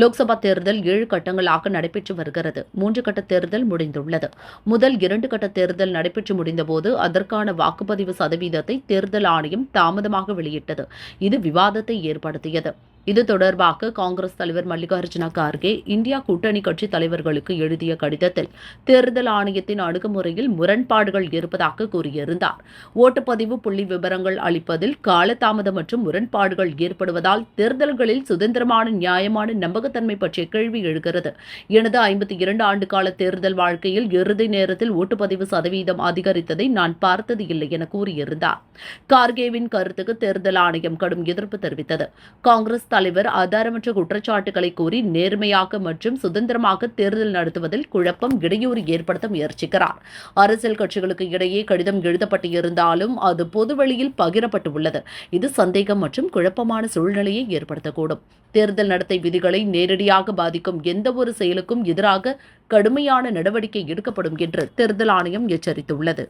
லோக்சபா தேர்தல் ஏழு கட்டங்களாக நடைபெற்று வருகிறது. மூன்று கட்ட தேர்தல் முடிந்துள்ளது. முதல் இரண்டு கட்ட தேர்தல் நடைபெற்று முடிந்தபோது அதற்கான வாக்குப்பதிவு சதவீதத்தை தேர்தல் ஆணையம் தாமதமாக வெளியிட்டது. இது விவாதத்தை ஏற்படுத்தியது. இது தொடர்பாக காங்கிரஸ் தலைவர் மல்லிகார்ஜுன கார்கே இந்தியா கூட்டணி கட்சி தலைவர்களுக்கு எழுதிய கடிதத்தில் தேர்தல் ஆணையத்தின் அணுகுமுறையில் முரண்பாடுகள் இருப்பதாக கூறியிருந்தார். ஓட்டுப்பதிவு புள்ளி விவரங்கள் அளிப்பதில் காலதாமதம் மற்றும் முரண்பாடுகள் ஏற்படுவதால் தேர்தல்களில் சுதந்திரமான நியாயமான நம்பகத்தன்மை பற்றிய கேள்வி எழுகிறது. எனது ஐம்பத்தி இரண்டு ஆண்டு கால தேர்தல் வாழ்க்கையில் இறுதி நேரத்தில் ஓட்டுப்பதிவு சதவீதம் அதிகரித்ததை நான் பார்த்தது இல்லை என கூறியிருந்தார். கார்கேவின் கருத்துக்கு தேர்தல் ஆணையம் கடும் எதிர்ப்பு தெரிவித்தது. காங்கிரஸ் தலைவர் ஆதாரமற்ற குற்றச்சாட்டுகளை கூறி நேர்மையாக மற்றும் சுதந்திரமாக தேர்தல் நடத்துவதில் குழப்பம் இடையூறு ஏற்படுத்த முயற்சிக்கிறார். அரசியல் கட்சிகளுக்கு இடையே கடிதம் எழுதப்பட்டு இருந்தாலும் அது பொதுவெளியில் பகிரப்பட்டுள்ளது. இது சந்தேகம் மற்றும் குழப்பமான சூழ்நிலையை ஏற்படுத்தக்கூடும். தேர்தல் நடத்தை விதிகளை நேரடியாக பாதிக்கும் எந்தவொரு செயலுக்கும் எதிராக கடுமையான நடவடிக்கை எடுக்கப்படும் என்று தேர்தல் ஆணையம் எச்சரித்துள்ளது.